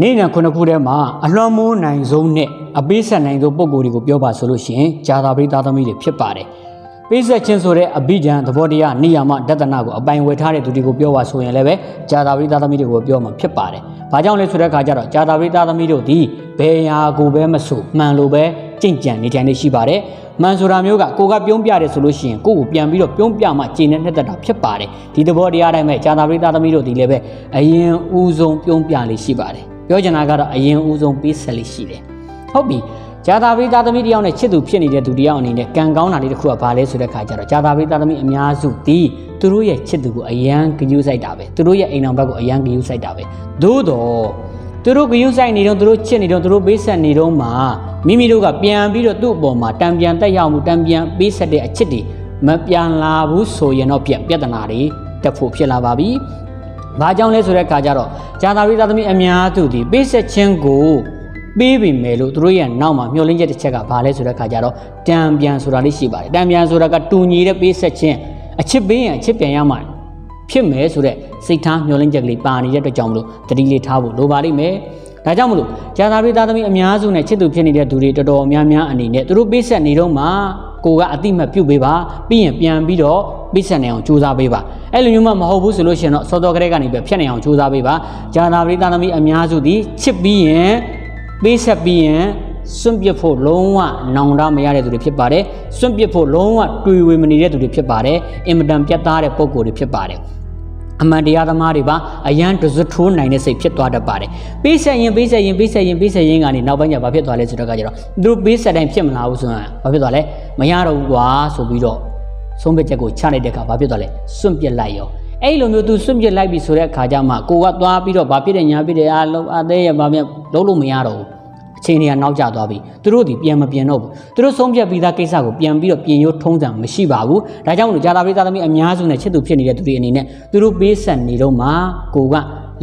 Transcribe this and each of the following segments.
နေ့နံခုနှစ်ခုထဲမှာအလွန်မိုးနိုင်ဆုံးနဲ့အပေးဆက်နိုင်သောပုံကိုယ်တွေကိုပြောပါဆိုလို့ရှိရင်ဂျာတာပရိသားသမီးတွေဖြစ်ပါတယ်။ပေးဆက်ခြင်းဆိုတဲ့အဘိဓမ္မာသဘောတရားနိယာမဒသနာကိုအပိုင်ဝယ်ထားတဲ့သူတွေကိုပြောပါဆိုရင်လည်းပဲဂျာတာပရိသားသမီးတွေကိုပြောမှာဖြစ်ပါတယ်။ဘာကြောင့်လဲဆိုတဲ့အခါကျတော့ဂျာတာပရိသားသမီးတို့ဒီဘယ်ဟာကိုပဲမဆိုမှန်လို့ပဲကြင်ကြံနေထိုင်နေရှိပါတယ်။မှန်ဆိုတာမျိုးကကိုကပြုံးပြတယ်ဆိုလို့ရှိရင်ကိုကိုပြန်ပြီးတော့ပြုံးပြမှကျင်တဲ့နှစ်သက်တာဖြစ်ပါတယ်။ဒီသဘောတရားတိုင်းပဲဂျာတာပရိသားသမီးတို့ဒီလည်းပဲအရင်ဦးဆုံးပြုံးပြလေးရှိပါတယ်။ ပြောချင်တာကတော့အရင်ဦးဆုံးပေးဆက်လေးရှိတယ်ဟုတ်ပြီဂျာတာပရိသသမီးတယောက်နဲ့ချစ်သူဖြစ်နေတဲ့သူတယောက်အနေနဲ့ကံကောင်းတာလေးတစ်ခုကဘာလဲဆိုတဲ့ခါကျတော့ဂျာတာပရိသသမီးအများစုဒီသူတို့ရဲ့ချစ်သူကိုအယံဂယုစိုက်တာပဲသူတို့ရဲ့အိမ်အောင်ဘက်ကိုအယံဂယုစိုက်တာပဲသို့တော့သူတို့ဂယုစိုက်နေတော့သူတို့ချစ်နေတော့သူတို့ပေးဆက်နေတော့မှမိမိတို့ကပြန်ပြီးတော့သူ့အပေါ်မှာတံပြန်တက်ရောက်မှုတံပြန်ပေးဆက်တဲ့အချစ်တွေမပြန်လာဘူးဆိုရင်တော့ပြပြဿနာတွေတက်ဖို့ဖြစ်လာပါပြီ။ ဘာကြောင့်လဲဆိုတဲ့အခါကျတော့ဂျာတာရိသားသမီးအများစုဒီပေးဆက်ခြင်းကိုပေးပြီမယ်လို့သူတို့ရဲ့နောက်မှာမျှော်လင့်ချက်တစ်ချက်ကဘာလဲဆိုတဲ့အခါကျတော့တံပြန်ဆိုတာလေးရှိပါတယ်။တံပြန်ဆိုတာကတူညီတဲ့ပေးဆက်ခြင်းအချစ်ပေးရင်အချစ်ပြန်ရမှာဖြစ်မယ်ဆိုတဲ့စိတ်ထားမျှော်လင့်ချက်ကလေးပါနေတဲ့အတွက်ကြောင့်မလို့တတိလေးထားဖို့လိုပါလိမ့်မယ်။ဒါကြောင့်မလို့ဂျာတာရိသားသမီးအများစုနဲ့ချစ်သူဖြစ်နေတဲ့သူတွေတော်တော်များများအနေနဲ့သူတို့ပေးဆက်နေတော့မှ ကိုကအတိမတ်ပြုတ်ပေးပါပြီးရင်ပြန်ပြီးတော့ပေးဆက်နေအောင်ကြိုးစားပေးပါအဲ့လိုမျိုးမှမဟုတ်ဘူးဆိုလို့ရှိရင်တော့စောတော်ကလေးကနေပဲဖြတ်နေအောင်ကြိုးစားပေးပါဂျာနာပရိသသမီးအများစုသည်ချစ်ပြီးရင်ပေးဆက်ပြီးရင်စွန့်ပစ်ဖို့လုံးဝနောင်တမရတဲ့သူတွေဖြစ်ပါတယ်စွန့်ပစ်ဖို့လုံးဝတွေ့ဝေမနေတဲ့သူတွေဖြစ်ပါတယ်အင်မတန်ပြတ်သားတဲ့ပုံကိုယ်တွေဖြစ်ပါတယ် အမှန်တရားသမားတွေပါအရန်တစွတ်ထိုးနိုင်တဲ့စိတ်ဖြစ်သွားတတ်ပါတယ်ပေးဆက်ရင်ပေးဆက်ရင်ပေးဆက်ရင်ပေးဆက်ရင်ကနေနောက်ပိုင်းကျဘာဖြစ်သွားလဲဆိုတော့ကကျတော့သူတို့ပေးဆက်တိုင်းဖြစ်မလာဘူးဆိုရင်ဘာဖြစ်သွားလဲမရတော့ဘူးကွာဆိုပြီးတော့ဆုံးဖြတ်ချက်ကိုချလိုက်တဲ့အခါဘာဖြစ်သွားလဲစွန့်ပစ်လိုက်ရောအဲ့လိုမျိုးသူစွန့်ပစ်လိုက်ပြီဆိုတဲ့အခါကျမှကိုကသွားပြီးတော့ဘာဖြစ်တယ်ညာဖြစ်တယ်အားလုံးအသေးရဘာမြလုံးလို့မရတော့ဘူး အချိန်တွေကနောက်ကျသွားပြီသူတို့ဒီပြန်မပြန်တော့ဘူးသူတို့ဆုံးဖြတ်ပြီးသားကိစ္စကိုပြန်ပြီးတော့ပြင်ရိုးထုံးစံမရှိပါဘူးဒါကြောင့်မလို့ဂျာတာပရိသသမီးအများစုနဲ့ချစ်သူဖြစ်နေတဲ့သူတွေအနေနဲ့သူတို့ပေးဆက်နေတော့မှကိုက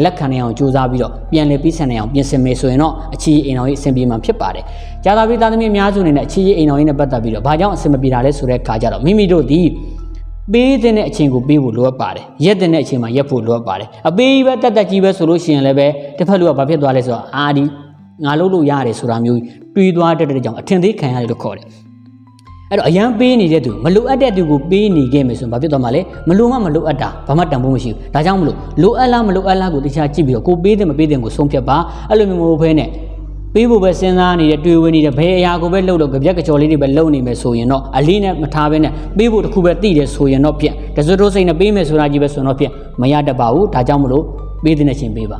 လက်ခံနိုင်အောင်ကြိုးစားပြီးတော့ပြန်လည်ပြီးဆန်နိုင်အောင်ပြင်ဆင်မယ်ဆိုရင်တော့အချီအိမ်တော်ကြီးအဆင်ပြေမှာဖြစ်ပါတယ်။ဂျာတာပရိသသမီးအများစုအနေနဲ့အချီအိမ်တော်ကြီးနဲ့ပတ်သက်ပြီးတော့ဘာကြောင့်အဆင်မပြေတာလဲဆိုတဲ့အခါကျတော့မိမိတို့ဒီပေးတဲ့အချိန်ကိုပေးဖို့လိုအပ်ပါတယ်ရက်တဲ့အချိန်မှာရက်ဖို့လိုအပ်ပါတယ်အပေးပဲတက်တက်ကြီးပဲဆိုလို့ရှိရင်လည်းပဲတစ်ဖက်လူကဘာဖြစ်သွားလဲဆိုတော့အာဒီ ငါလုပ်လို့ရတယ်ဆိုတာမျိုးတွေးသွားတတ်တဲ့ကြောင့်အထင်သေးခံရတယ်လို့ခေါ်တယ်အဲ့တော့အရန်ပေးနေတဲ့သူမလိုအပ်တဲ့သူကိုပေးနေခဲ့မယ်ဆိုရင်ဘာဖြစ်သွားမှာလဲမလိုမှမလိုအပ်တာဘာမှတန်ဖိုးမရှိဘူးဒါကြောင့်မလို့လိုအပ်လားမလိုအပ်လားကိုတရားကြည့်ပြီးတော့ကိုပေးတယ်မပေးတယ်ကိုဆုံးဖြတ်ပါအဲ့လိုမျိုးမဟုတ်ဘဲနဲ့ပေးဖို့ပဲစဉ်းစားနေတဲ့တွေ့ဝင်နေတဲ့ဘယ်အရာကိုပဲလှုပ်လို့ကြပြက်ကြော်လေးတွေပဲလှုပ်နေမယ်ဆိုရင်တော့အလေးနဲ့မထားဘဲနဲ့ပေးဖို့တစ်ခုပဲသိတယ်ဆိုရင်တော့ဖြင့်တစွတ်တို့စိတ်နဲ့ပေးမယ်ဆိုတာကြီးပဲဆိုတော့ဖြင့်မရတတ်ပါဘူးဒါကြောင့်မလို့ပေးတဲ့ချင်းပေးပါ